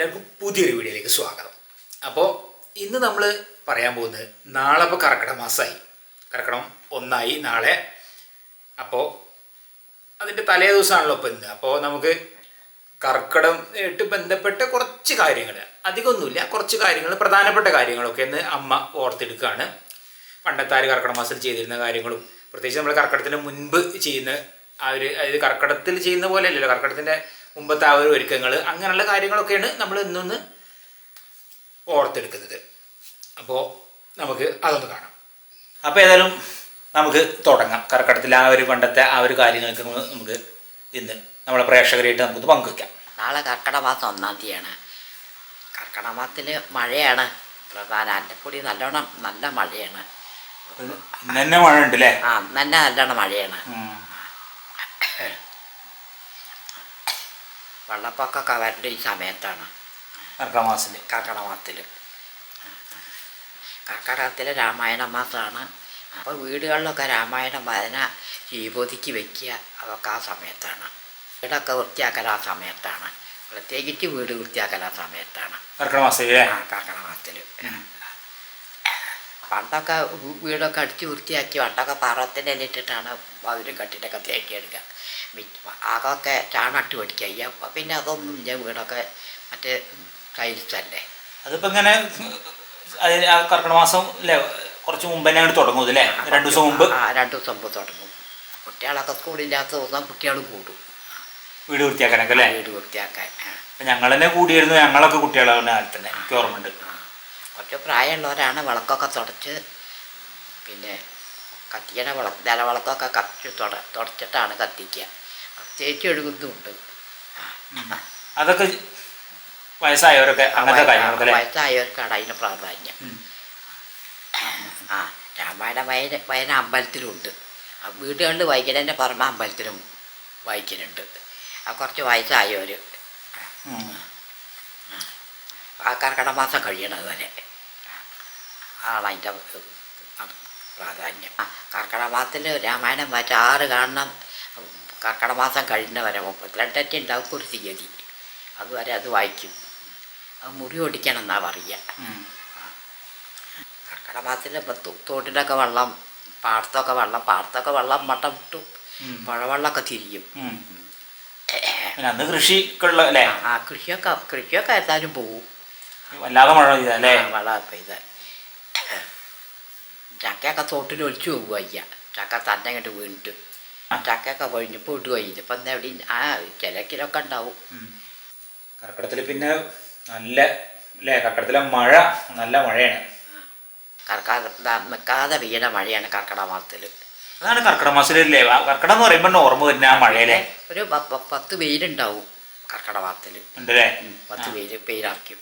പുതിയൊരു വീഡിയോയിലേക്ക് സ്വാഗതം. അപ്പോൾ ഇന്ന് നമ്മൾ പറയാൻ പോകുന്നത് നാളെ ഇപ്പോൾ കർക്കിടക മാസമായി കർക്കിടകം ഒന്നായി നാളെ. അപ്പോൾ അതിന്റെ തലേ ദിവസമാണല്ലോ ഇപ്പം ഇന്ന്. അപ്പോൾ നമുക്ക് കർക്കിടം ആയിട്ട് ബന്ധപ്പെട്ട കുറച്ച് കാര്യങ്ങൾ അധികമൊന്നുമില്ല കുറച്ച് കാര്യങ്ങൾ പ്രധാനപ്പെട്ട കാര്യങ്ങളൊക്കെ ഇന്ന് അമ്മ ഓർത്തെടുക്കുകയാണ് പണ്ടത്താർ കർക്കിടക മാസത്തിൽ ചെയ്തിരുന്ന കാര്യങ്ങളും പ്രത്യേകിച്ച് നമ്മൾ കർക്കിടത്തിന് മുൻപ് ചെയ്യുന്ന ആ ഒരു അതായത് കർക്കിടത്തിൽ ചെയ്യുന്ന പോലെ അല്ലല്ലോ കർക്കിടത്തിന്റെ മുമ്പത്തെ ആ ഒരു ഒരുക്കങ്ങൾ അങ്ങനെയുള്ള കാര്യങ്ങളൊക്കെയാണ് നമ്മൾ ഇന്നൊന്ന് ഓർത്തെടുക്കുന്നത്. അപ്പോൾ നമുക്ക് അതൊന്ന് കാണാം. അപ്പോൾ ഏതായാലും നമുക്ക് തുടങ്ങാം. കർക്കിടത്തിൽ ആ ഒരു പണ്ടത്തെ ആ ഒരു കാര്യങ്ങൾക്ക് നമുക്ക് ഇന്ന് നമ്മളെ പ്രേക്ഷകരായിട്ട് നമുക്ക് പങ്കുവയ്ക്കാം നാളെ കർക്കട മാസം ഒന്നാം തീയതിയാണ്. കർക്കട മാസത്തിൽ മഴയാണ്. പ്രധാന അല്ലപ്പൊടി നല്ലോണം നല്ല മഴയാണ്. തന്നെ മഴ ഉണ്ട് അല്ലേ ആ നല്ല നല്ലോണം മഴയാണ്. വെള്ളപ്പൊക്കമൊക്കെ വരേണ്ട ഈ സമയത്താണ്. കർക്കിടക മാസത്തിൽ കർക്കിടക മാസത്തിൽ കർക്കിടകത്തിൽ രാമായണ മാസമാണ് അപ്പോൾ വീടുകളിലൊക്കെ രാമായണം വായന ജീവതിക്ക് വയ്ക്കുക അതൊക്കെ ആ സമയത്താണ്. വീടൊക്കെ വൃത്തിയാക്കൽ ആ സമയത്താണ്. പ്രത്യേകിച്ച് വീട് വൃത്തിയാക്കൽ ആ സമയത്താണ്. കർക്കിടക മാസത്തിൽ ആ കർക്കിടക മാസത്തിൽ പണ്ടൊക്കെ വീടൊക്കെ അടിച്ച് വൃത്തിയാക്കി പണ്ടൊക്കെ പാറത്തിന്റെ ഇട്ടിട്ടാണ് അതിലും കട്ടിലൊക്കെ തേക്കിയെടുക്കുക മിറ്റ് ആകൊക്കെ ചാണട്ട് പഠിക്കുക അപ്പം പിന്നെ അതൊന്നും ഇല്ല. വീടൊക്കെ മറ്റേ കഴിച്ചല്ലേ അതിപ്പോൾ ഇങ്ങനെ ആ കർക്കിടക മാസം അല്ലേ കുറച്ച് മുമ്പ് തന്നെ അങ്ങോട്ട് തുടങ്ങും അല്ലേ രണ്ട് ദിവസം മുമ്പ്? ആ രണ്ട് ദിവസം മുമ്പ് തുടങ്ങും. കുട്ടികളൊക്കെ സ്കൂളില്ലാത്ത ദിവസം കുട്ടികൾ കൂടും. വീട് വൃത്തിയാക്കാനൊക്കെ അല്ലേ വീട് വൃത്തിയാക്കാൻ ഞങ്ങൾ തന്നെ കൂടിയിരുന്നു. ഞങ്ങളൊക്കെ കുട്ടികളെ കാലത്ത് തന്നെ. എനിക്ക് ഓർമ്മയുണ്ട്. കുറച്ച് പ്രായമുള്ളവരാണ് വിളക്കൊക്കെ തുടച്ച് പിന്നെ കത്തിക്കണ വിള നില വിളക്കൊക്കെ കത്തിച്ച് തുട തുടച്ചിട്ടാണ് കത്തിക്കുക. പ്രത്യേകിച്ച് ഒഴുകുന്നുമുണ്ട് അതൊക്കെ വയസ്സായവരൊക്കെ അങ്ങനത്തെ കാര്യങ്ങളൊക്കെ വയസ്സായവർക്കാണ് അതിന് പ്രാധാന്യം. ആ രാമായണ വയന വയന അമ്പലത്തിലുണ്ട്. ആ വീടുകളിൽ വൈകുന്നതിന്റെ പുറമെ അമ്പലത്തിലും വായിക്കുന്നുണ്ട് ആ കുറച്ച് വയസ്സായവർ ആ. കർക്കിടക മാസം കഴിയണത് വരെ ആണ് അതിന്റെ പ്രാധാന്യം. ആ കർക്കിടക മാസത്തിൽ രാമായണം വായിച്ച ആറ് കാണണം. കർക്കിടമാസം മാസം കഴിയുന്നവരെ മുപ്പത്തിരണ്ടറ്റി ഉണ്ടാവും കുറിച്ച് തീയതി. അതുവരെ അത് വായിക്കും. അത് മുറി ഓടിക്കണം എന്നാണ് പറയുക കർക്കിടമാസത്തിൽ തോട്ടിലൊക്കെ വെള്ളം പാടത്തൊക്കെ വെള്ളം പാടത്തൊക്കെ വെള്ളം മട്ട വിട്ടു. പുഴവെള്ളമൊക്കെ തിരിയും. അന്ന് കൃഷിക്കുള്ള ആ കൃഷിയൊക്കെ കൃഷിയൊക്കെ ഏതായാലും പോവും. വല്ലാതെ മഴ പെയ്താൽ ആ, വെള്ളം പെയ്ത ചക്കയൊക്കെ തോട്ടിൽ ഒളിച്ചു പോകുക അയ്യ ചക്ക തന്നെ അങ്ങോട്ട് വീണിട്ട്. ചക്കയൊക്കെ പൊഴിഞ്ഞപ്പോൾ ഇടുക ഇതിപ്പോൾ ഇതിപ്പം എന്താ എവിടെയും ആ ചിലക്കിലൊക്കെ ഉണ്ടാവും. കർക്കിടത്തിൽ പിന്നെ നല്ല അല്ലേ കർക്കിടത്തിലെ മഴ നല്ല മഴയാണ്. കർക്കാതെ നിൽക്കാതെ പെയ്യണ മഴയാണ് കർക്കിടക മാസത്തിൽ അതാണ് കർക്കിടക മാസത്തിലല്ലേ കർക്കിടം എന്ന് പറയുമ്പോൾ ഓർമ്മ വരുന്ന ആ മഴയല്ലേ ഒരു പത്ത് വെയിലുണ്ടാവും കർക്കിടക മാസത്തിൽ ഉണ്ടല്ലേ? പത്ത് വെയിൽ വെയിലറക്കും.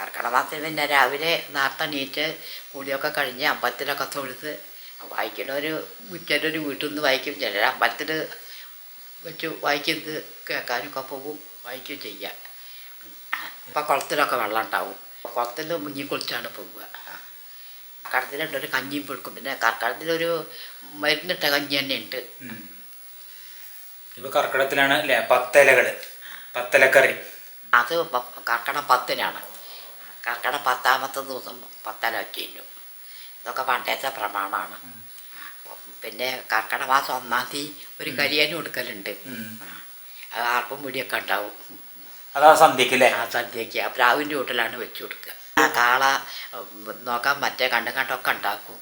കർക്കിടക പിന്നെ രാവിലെ നേരത്തെ നീറ്റ് കുളിയൊക്കെ കഴിഞ്ഞ് അമ്പലത്തിലൊക്കെ തൊഴുത്ത് വായിക്കണവർ ചിലർ വീട്ടിൽ നിന്ന് വായിക്കും. ചിലർ അമ്പലത്തിൽ വെച്ച് വായിക്കുന്നത് കേൾക്കാനൊക്കെ പോകും വായിക്കും ചെയ്യാം. ഇപ്പം കുളത്തിലൊക്കെ വെള്ളം ഉണ്ടാവും. കുളത്തിൽ മുങ്ങി കുളിച്ചാണ് പോവുക. കടത്തിലുണ്ടൊരു കഞ്ഞിയും പൊടുക്കും പിന്നെ കർക്കിടത്തിലൊരു മരുന്നിട്ട കഞ്ഞി തന്നെ ഉണ്ട്. ഇപ്പോൾ ഇപ്പൊ കർക്കിടത്തിലാണ് അല്ലേ പത്തലകൾ പത്തലക്കറി. അത് കർക്കിടം പത്തിനാണ്. കർക്കിടക പത്താമത്തെ ദിവസം പത്തല വെച്ചു ഇതൊക്കെ പണ്ടത്തെ പ്രമാണമാണ്. പിന്നെ കർക്കിട മാസം ഒന്നാം തീയതി ഒരു കരിയാനും കൊടുക്കലുണ്ട്. അത് ആർപ്പും മുടിയൊക്കെ ഉണ്ടാവും. അതാ സന്ധ്യക്ക് അല്ലേ ആ സന്ധ്യക്ക് ആ പ്രാവിന്റെ വീട്ടിലാണ് വെച്ചു കൊടുക്കുക. ആ കാള നോക്കാൻ മറ്റേ കണ്ടും കണ്ടൊക്കെ ഉണ്ടാക്കും.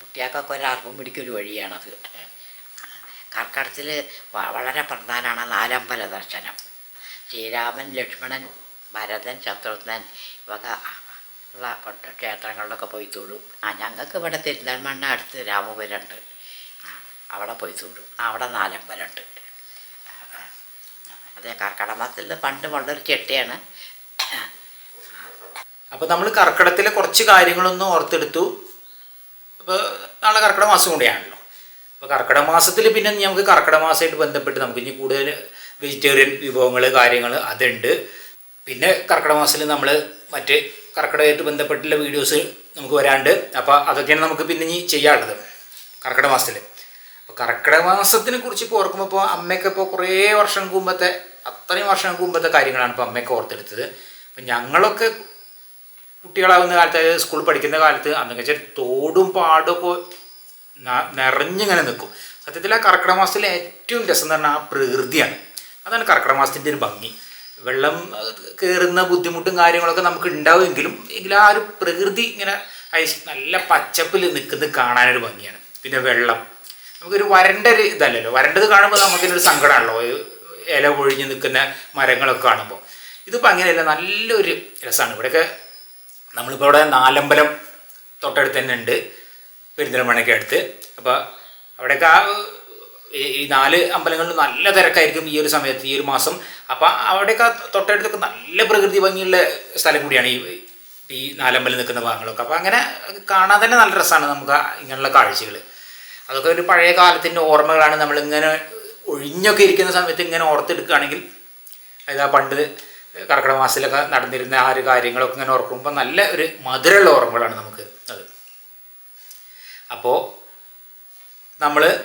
കുട്ടികൾക്കൊക്കെ ഒരു ആർപ്പും പിടിക്കൊരു വഴിയാണത്. കർക്കിടത്തിൽ വളരെ പ്രധാനമാണ് നാലമ്പല ദർശനം. ശ്രീരാമൻ ലക്ഷ്മണൻ ഭരതൻ ശത്രുഘ്നൻ ഇവക ഉള്ള ക്ഷേത്രങ്ങളിലൊക്കെ പോയി തൊഴും. ആ ഞങ്ങൾക്ക് ഇവിടെ തിരുന്തൽമണ്ണ അടുത്ത് രാമപുരമുണ്ട് അവിടെ പോയി തൊഴും. അവിടെ നാലമ്പലമുണ്ട് അതെ കർക്കടമാസത്തിൽ പണ്ട് വളരെ ചെട്ടിയാണ്. അപ്പോൾ നമ്മൾ കർക്കിടത്തിലെ കുറച്ച് കാര്യങ്ങളൊന്നും ഓർത്തെടുത്തു. അപ്പോൾ നാളെ കർക്കിടക മാസം കൂടിയാണല്ലോ. അപ്പോൾ കർക്കിടക മാസത്തിൽ പിന്നെ നമുക്ക് കർക്കിടക മാസമായിട്ട് ബന്ധപ്പെട്ട് നമുക്ക് ഇനി കൂടുതൽ വെജിറ്റേറിയൻ വിഭവങ്ങൾ കാര്യങ്ങൾ അതുണ്ട്. പിന്നെ കർക്കിടക മാസത്തിൽ നമ്മൾ മറ്റ് കർക്കിടകമായിട്ട് ബന്ധപ്പെട്ടുള്ള വീഡിയോസ് നമുക്ക് വരാണ്ട്. അപ്പോൾ അതൊക്കെയാണ് നമുക്ക് പിന്നെ ഇനി ചെയ്യാനുള്ളത് കർക്കിടക മാസത്തിൽ അപ്പോൾ കർക്കിടക മാസത്തിനെ കുറിച്ച് ഇപ്പോൾ ഓർക്കുമ്പോൾ ഇപ്പോൾ അമ്മയ്ക്ക് ഇപ്പോൾ കുറേ വർഷം മുമ്പത്തെ അത്രയും വർഷം മുമ്പത്തെ കാര്യങ്ങളാണ് ഇപ്പോൾ അമ്മയ്ക്ക് ഓർത്തെടുത്തത്. അപ്പം ഞങ്ങളൊക്കെ കുട്ടികളാവുന്ന കാലത്ത് അതായത് സ്കൂളിൽ പഠിക്കുന്ന കാലത്ത് അന്നൊക്കെ വെച്ചാൽ തോടും പാടും ഇപ്പോൾ നിറഞ്ഞിങ്ങനെ നിൽക്കും സത്യത്തിൽ ആ കർക്കിടക മാസത്തിലെ ഏറ്റവും രസം എന്ന് പറഞ്ഞാൽ ആ പ്രകൃതിയാണ്. അതാണ് കർക്കിടക മാസത്തിന്റെ ഒരു ഭംഗി. വെള്ളം കയറുന്ന ബുദ്ധിമുട്ടും കാര്യങ്ങളൊക്കെ നമുക്ക് ഉണ്ടാവുമെങ്കിലും എങ്കിലും ആ ഒരു പ്രകൃതി ഇങ്ങനെ നല്ല പച്ചപ്പിൽ നിൽക്കുന്നത് കാണാനൊരു ഭംഗിയാണ്. പിന്നെ വെള്ളം. നമുക്കൊരു വരണ്ട ഒരു ഇതല്ലല്ലോ. വരണ്ടത് കാണുമ്പോൾ നമുക്കിതിനൊരു സങ്കടമാണല്ലോ ഇല പൊഴിഞ്ഞ് നിൽക്കുന്ന മരങ്ങളൊക്കെ കാണുമ്പോൾ ഇതിപ്പോൾ അങ്ങനെയല്ല. നല്ലൊരു രസമാണ് ഇവിടെയൊക്കെ നമ്മളിപ്പോൾ ഇവിടെ നാലമ്പലം തൊട്ടടുത്ത് തന്നെ ഉണ്ട്. പെരിന്തൽമണ്ണയ്ക്ക് അടുത്ത്. അപ്പോൾ അവിടെയൊക്കെ ആ ഈ- നാല് അമ്പലങ്ങളിൽ നല്ല തിരക്കായിരിക്കും ഈ ഒരു സമയത്ത് ഈ ഒരു മാസം. അപ്പൊ അവിടെയൊക്കെ തൊട്ടടുത്തൊക്കെ നല്ല പ്രകൃതി ഭംഗിയുള്ള സ്ഥലം കൂടിയാണ് ഈ ഈ നാലമ്പലം നിൽക്കുന്ന ഭാഗങ്ങളൊക്കെ. അപ്പോൾ അങ്ങനെ കാണാൻ തന്നെ നല്ല രസമാണ് നമുക്ക് ഇങ്ങനെയുള്ള കാഴ്ചകൾ അതൊക്കെ ഒരു പഴയ കാലത്തിന്റെ ഓർമ്മകളാണ്. നമ്മൾ നമ്മളിങ്ങനെ ഒഴിഞ്ഞൊക്കെ ഇരിക്കുന്ന സമയത്ത് ഇങ്ങനെ ഓർത്തെടുക്കുകയാണെങ്കിൽ അതായത് ആ പണ്ട് കർക്കിടക മാസത്തിലൊക്കെ നടന്നിരുന്ന ആ ഒരു കാര്യങ്ങളൊക്കെ ഇങ്ങനെ ഓർക്കുമ്പോൾ നല്ല ഒരു മധുരമുള്ള ഓർമ്മകളാണ് നമുക്ക്. അത്. അപ്പോൾ നമ്മൾ